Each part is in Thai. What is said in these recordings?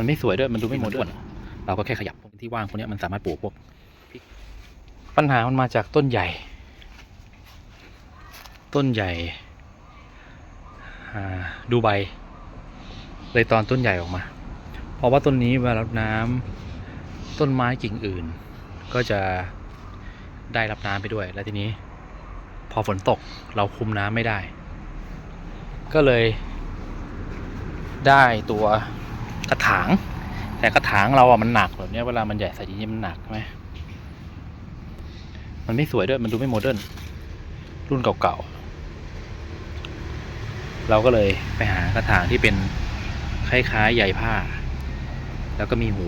มันไม่สวยด้วยมันดูไม่โมเดิร์นเราก็แค่ขยับพวกที่ว่างพวกเนี้ยมันสามารถปลูกพวกพริกปัญหามันมาจากต้นใหญ่ ต้นใหญ่อ่าดูใบ เลยตอนต้นใหญ่ออกมา เพราะว่าต้นนี้เวลารดน้ำต้นไม้กิ่งอื่น ก็จะได้รับน้ำไปด้วย แล้วทีนี้ พอฝนตกเราคุมน้ำไม่ได้ ก็เลยได้ตัว กระถาง แต่กระถางเราอะมันหนักแบบนี้เวลามันใหญ่ใส่จริงๆมันหนักใช่ไหมมันไม่สวยด้วยมันดูไม่โมเดิร์นรุ่นเก่าๆเราก็เลยไปหากระถางที่เป็นคล้ายๆใยผ้า แล้วก็มีหู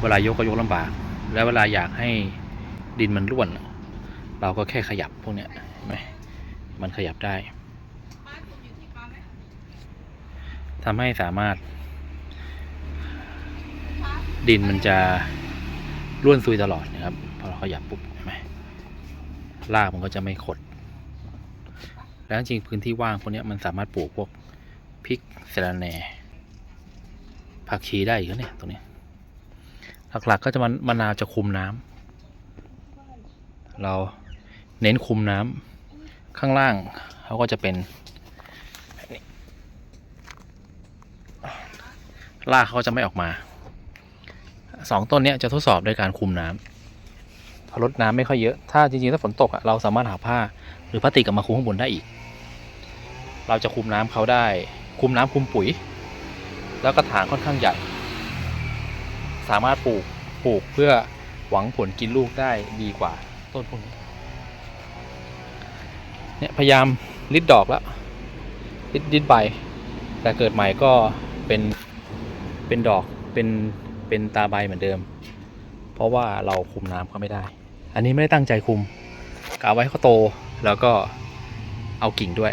เวลายกก็ยกลำบาก แล้วเวลาอยากให้ดินมันร่วน เราก็แค่ขยับพวกเนี้ยเห็นไหมมันขยับได้ทำให้สามารถ ดินมันจะร่วนซุยตลอดนะครับพอเราขยับปุ๊บเห็นไหมรากมันก็จะไม่ขด แล้วจริงพื้นที่ว่างพวกนี้มันสามารถปลูกพวกพริกสะระแหน่ผักชีได้อีกแล้วเนี่ยตรงนี้หลักๆก็จะมันมะนาวจะคุมน้ำเราเน้นคุมน้ำข้างล่างเขาก็จะเป็นแบบนี้รากเขาจะไม่ออกมา สองต้นเนี้ยจะทดสอบโดยการคุมน้ำพอลดน้ำไม่ค่อยเยอะ ถ้าจริงๆ ถ้าฝนตกอะเราสามารถหาผ้า หรือพลาสติกกลับมาคุมข้างบนได้อีก เราจะคุมน้ำเขาได้ คุมน้ำคุมปุ๋ย แล้วกระถางค่อนข้างใหญ่ สามารถปลูกปลูกเพื่อหวังผลกินลูกได้ดีกว่าต้นพวกนี้ เนี่ยพยายามริดดอกแล้วริดริดใบ แต่เกิดใหม่ก็เป็นเป็นดอกเป็น เป็นตาใบเหมือนเดิม เพราะว่าเราคุมน้ำเขาไม่ได้ อันนี้ไม่ได้ตั้งใจคุมกะไว้เขาโตแล้วก็เอากิ่งด้วย